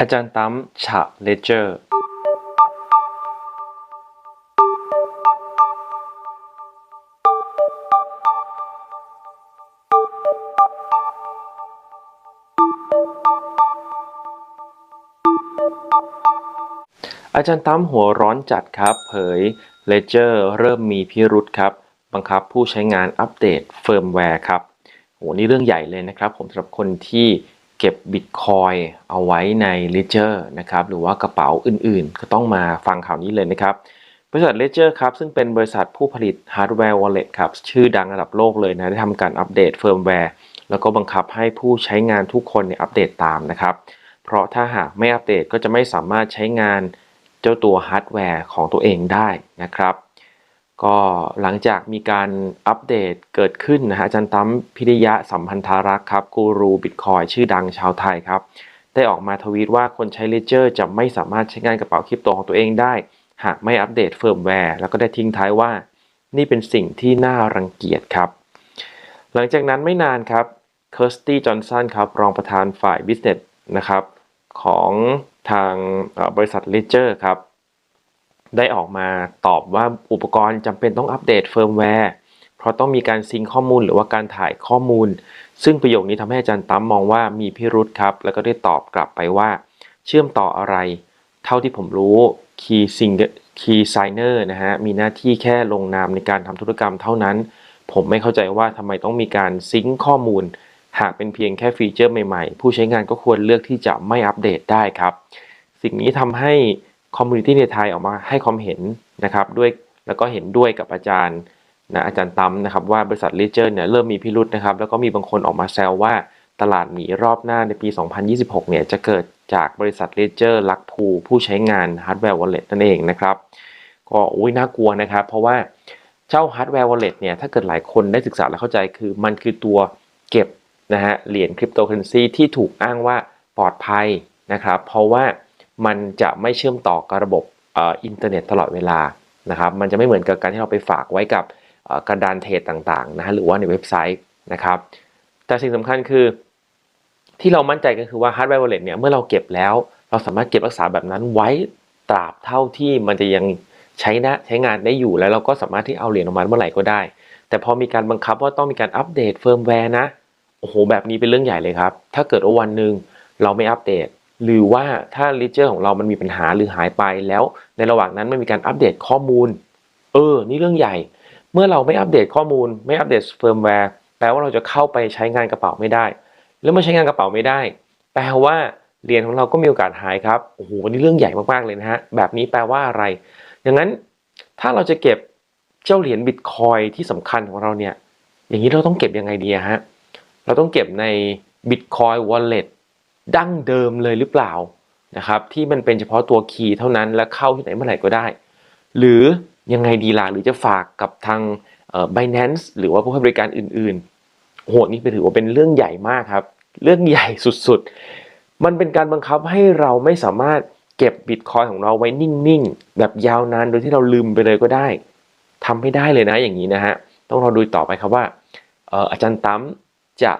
อาจารย์ตั้มฉะเลเจอร์ อาจารย์ตั้มหัวร้อนจัดครับ เผย Ledger เริ่มมีพิรุษครับ บังคับผู้ใช้งานอัปเดตเฟิร์มแวร์ครับโหนี่เรื่องใหญ่เลยนะครับ ผมสำหรับคนที่ เก็บ Bitcoin เอาไว้ใน Ledger นะครับหรือว่ากระเป๋าอื่นๆ ก็ต้องมาฟังข่าวนี้เลยนะครับ บริษัท Ledger ครับ ซึ่งเป็นบริษัทผู้ผลิตฮาร์ดแวร์ Wallet ครับ ชื่อดังระดับโลกเลยนะ ได้ทำการอัปเดตเฟิร์มแวร์แล้วก็บังคับให้ผู้ใช้งานทุกคนเนี่ยอัปเดตตามนะครับ เพราะถ้าหากไม่อัปเดตก็จะไม่สามารถใช้งานเจ้าตัวฮาร์ดแวร์ของตัวเองได้นะครับ ก็หลังจากมีการอัปเดตเกิดขึ้นนะฮะอาจารย์ตั้มพิริยะสัมพันธารักษ์ครับกูรูบิตคอยชื่อดังชาวไทยครับ ได้ออกมาทวีตว่าคนใช้ Ledger จะไม่สามารถใช้งานกระเป๋าคริปโตของตัวเองได้ หากไม่อัปเดตเฟิร์มแวร์แล้วก็ได้ทิ้งท้ายว่า นี่เป็นสิ่งที่น่ารังเกียจครับ หลังจากนั้นไม่นานครับเคิร์สตี้จอห์นสันครับรองประธานฝ่ายบิสเนสนะครับของทางบริษัท Ledger ครับ ได้ออกมาตอบว่าอุปกรณ์จำเป็นต้องอัปเดตเฟิร์มแวร์เพราะต้องมีการซิงข้อมูลหรือว่าการถ่ายข้อมูล ซึ่งประโยคนี้ทำให้อาจารย์ตั้มมองว่ามีพิรุษครับ แล้วก็ได้ตอบกลับไปว่า เชื่อมต่ออะไร เท่าที่ผมรู้ Key Singer Key Signer นะฮะมีหน้าที่แค่ลงนามในการทำธุรกรรมเท่านั้น ผมไม่เข้าใจว่าทำไมต้องมีการซิงค์ข้อมูล หากเป็นเพียงแค่ฟีเจอร์ใหม่ๆ ผู้ใช้งานก็ควรเลือกที่จะไม่อัปเดตได้ครับ สิ่งนี้ทำให้ คอมมูนิตี้ในไทยออกมาให้ความเห็นนะครับด้วยแล้วก็เห็นด้วยกับอาจารย์นะอาจารย์ตั้มนะครับว่าบริษัท Ledger เนี่ยเริ่มมีพิรุษนะครับแล้วก็มีบางคนออกมาแซวว่าตลาดหมีรอบหน้าในปี 2026 เนี่ยจะเกิดจากบริษัท Ledger ลักภูผู้ใช้งานฮาร์ดแวร์ Wallet นั่นเองนะครับก็อุ้ยน่ากลัวนะครับ เพราะว่าเจ้าฮาร์ดแวร์ Wallet เนี่ยถ้าเกิดหลายคนได้ศึกษาและเข้าใจคือมันคือตัวเก็บนะฮะเหรียญคริปโตเคอเรนซีที่ถูกอ้างว่าปลอดภัยนะครับเพราะว่า มันจะไม่เชื่อมต่อกับระบบอินเทอร์เน็ตตลอดเวลานะครับ มันจะไม่เหมือนกับการที่เราไปฝากไว้กับกระดานเทรดต่างๆนะฮะหรือว่าในเว็บไซต์นะครับ แต่สิ่งสำคัญคือ ที่เรามั่นใจก็คือว่าฮาร์ดแวร์ wallet เนี่ยเมื่อเราเก็บแล้ว เราสามารถเก็บรักษาแบบนั้นไว้ตราบเท่าที่มันจะยังใช้นะใช้งานได้อยู่แล้วเราก็สามารถที่เอาเหรียญออกมาเมื่อไหร่ก็ได้ แต่พอมีการบังคับว่าต้องมีการอัปเดตเฟิร์มแวร์นะโอ้โหแบบนี้เป็นเรื่องใหญ่เลยครับ ถ้าเกิดว่าวันหนึ่งเราไม่อัปเดต หรือว่าถ้า Ledger ของเรามันมีปัญหาหรือหายไปแล้ว ในระหว่างนั้นไม่มีการอัปเดตข้อมูล เออ นี่เรื่องใหญ่ เมื่อเราไม่อัปเดตข้อมูล ไม่อัปเดตเฟิร์มแวร์แปลว่าเราจะเข้าไปใช้งานกระเป๋าไม่ได้ แล้วเมื่อใช้งานกระเป๋าไม่ได้ แปลว่าเหรียญของเราก็มีโอกาสหายครับโอ้โหวันนี้เรื่องใหญ่มากๆเลยนะฮะแบบนี้แปลว่าอะไรดังนั้นถ้าเราจะเก็บเจ้าเหรียญบิตคอยที่สำคัญของเราเนี่ยอย่างนี้เราต้องเก็บยังไงดีฮะเราต้องเก็บใน Bitcoin Wallet ดั้งเดิมเลยหรือเปล่านะครับที่มันเป็นเฉพาะตัวคีย์เท่านั้นและเข้าที่ไหนเมื่อไหร่ก็ได้ หรือยังไงดีล่ะหรือจะฝากกับทางเอ่อ Binance หรือว่าผู้ให้บริการอื่นๆโหนี่เป็นถือว่าเป็นเรื่องใหญ่มากครับ เรื่องใหญ่สุดๆ มันเป็นการบังคับให้เราไม่สามารถเก็บบิตคอยของเราไว้นิ่งๆ แบบยาวนานโดยที่เราลืมไปเลยก็ได้ทำไม่ได้เลยนะอย่างนี้นะฮะต้องรอดูต่อไปครับว่าอาจารย์ตั้มจะ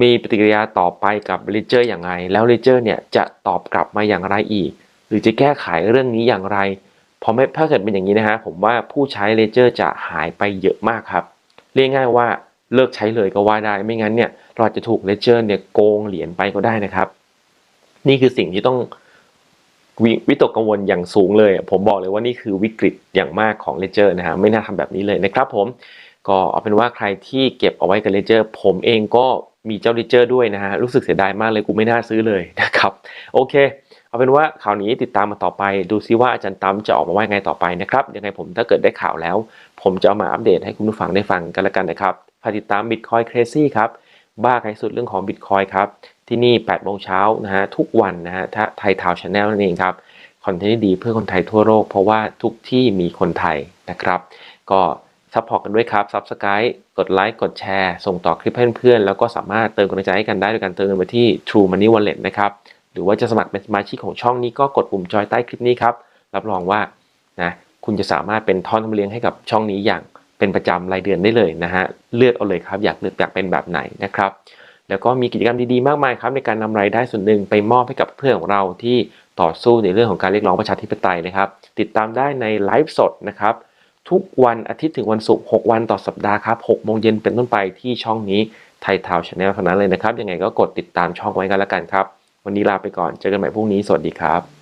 มีปฏิกิริยาต่อไปกับ Ledger อย่างไรแล้ว Ledger เนี่ยจะตอบกลับมาอย่างไรอีก หรือจะแก้ไขเรื่องนี้อย่างไรพราะไม่ถ้าเกิดเป็นอย่างนี้นะฮะผมว่าผู้ใช้ Ledger จะหายไปเยอะมากครับ เรียกง่ายว่าเลิกใช้เลยก็ว่าได้ ไม่งั้นเนี่ยเราจะถูก Ledger เนี่ยโกงเหรียญไปก็ได้นะครับ นี่คือสิ่งที่ต้องวิวิตกกังวลอย่างสูงเลย ผมบอกเลยว่านี่คือวิกฤตอย่างมากของ Ledger นะฮะไม่น่าทำแบบนี้เลยนะครับผม ก็เอาเป็นว่าใครที่เก็บเอาไว้กับ Ledger ผมเองก็มีเจ้า Ledger ด้วยนะฮะ รู้สึกเสียดายมากเลยกูไม่น่าซื้อเลยนะครับ โอเค เอาเป็นว่าข่าวนี้ติดตามมาต่อไป ดูซิว่าอาจารย์ตั้มจะออกมาว่ายังไงต่อไปนะครับ ยังไงผมถ้าเกิดได้ข่าวแล้ว ผมจะเอามาอัปเดตให้คุณผู้ฟังได้ฟังกันล้วกันนะครับฝากติดตาม Bitcoin Crazy ครับบ้าใครสุดเรื่องของ Bitcoin ครับ ที่นี่ 8 โมงเช้านะฮะ ทุกวันนะฮะถ้าไทยทาวชาแนลนั่นเองครับ คอนเทนต์ดีเพื่อคนไทยทั่วโลก เพราะว่าทุกที่มีคนไทยนะครับ ก็ ซัพพอร์ตกันด้วยครับ Subscribe กดไลค์กดแชร์ส่งต่อคลิปให้เพื่อนๆ แล้วก็สามารถเติมกำลังใจให้กันได้ด้วยการเติมเงินไปที่ True Money Wallet นะครับหรือว่าจะสมัครเป็นสมาชิกของช่องนี้ก็กดปุ่มจอยใต้คลิปนี้ครับรับรองว่านะคุณจะสามารถเป็นท่อนทำเลี้ยงให้กับช่องนี้อย่างเป็นประจำรายเดือนได้เลยนะฮะเลือกเอาเลยครับ อยากเลือกอยากเป็นแบบไหนนะครับแล้วก็มีกิจกรรมดีๆมากมายครับในการนำรายได้ส่วนหนึ่งไปมอบให้กับเพื่อนของเราที่ต่อสู้ในเรื่องของการเรียกร้องประชาธิปไตยนะครับ ติดตามได้ในไลฟ์สดนะครับ ทุกวันอาทิตย์ถึงวันศุกร์6วันต่อสัปดาห์ครับ6โมงเย็นเป็นต้นไปที่ช่องนี้ไทยทาวชาแนลเท่านั้นเลยนะครับ ยังไงก็กดติดตามช่องไว้กันแล้วกันครับ วันนี้ลาไปก่อน เจอกันใหม่พรุ่งนี้ สวัสดีครับ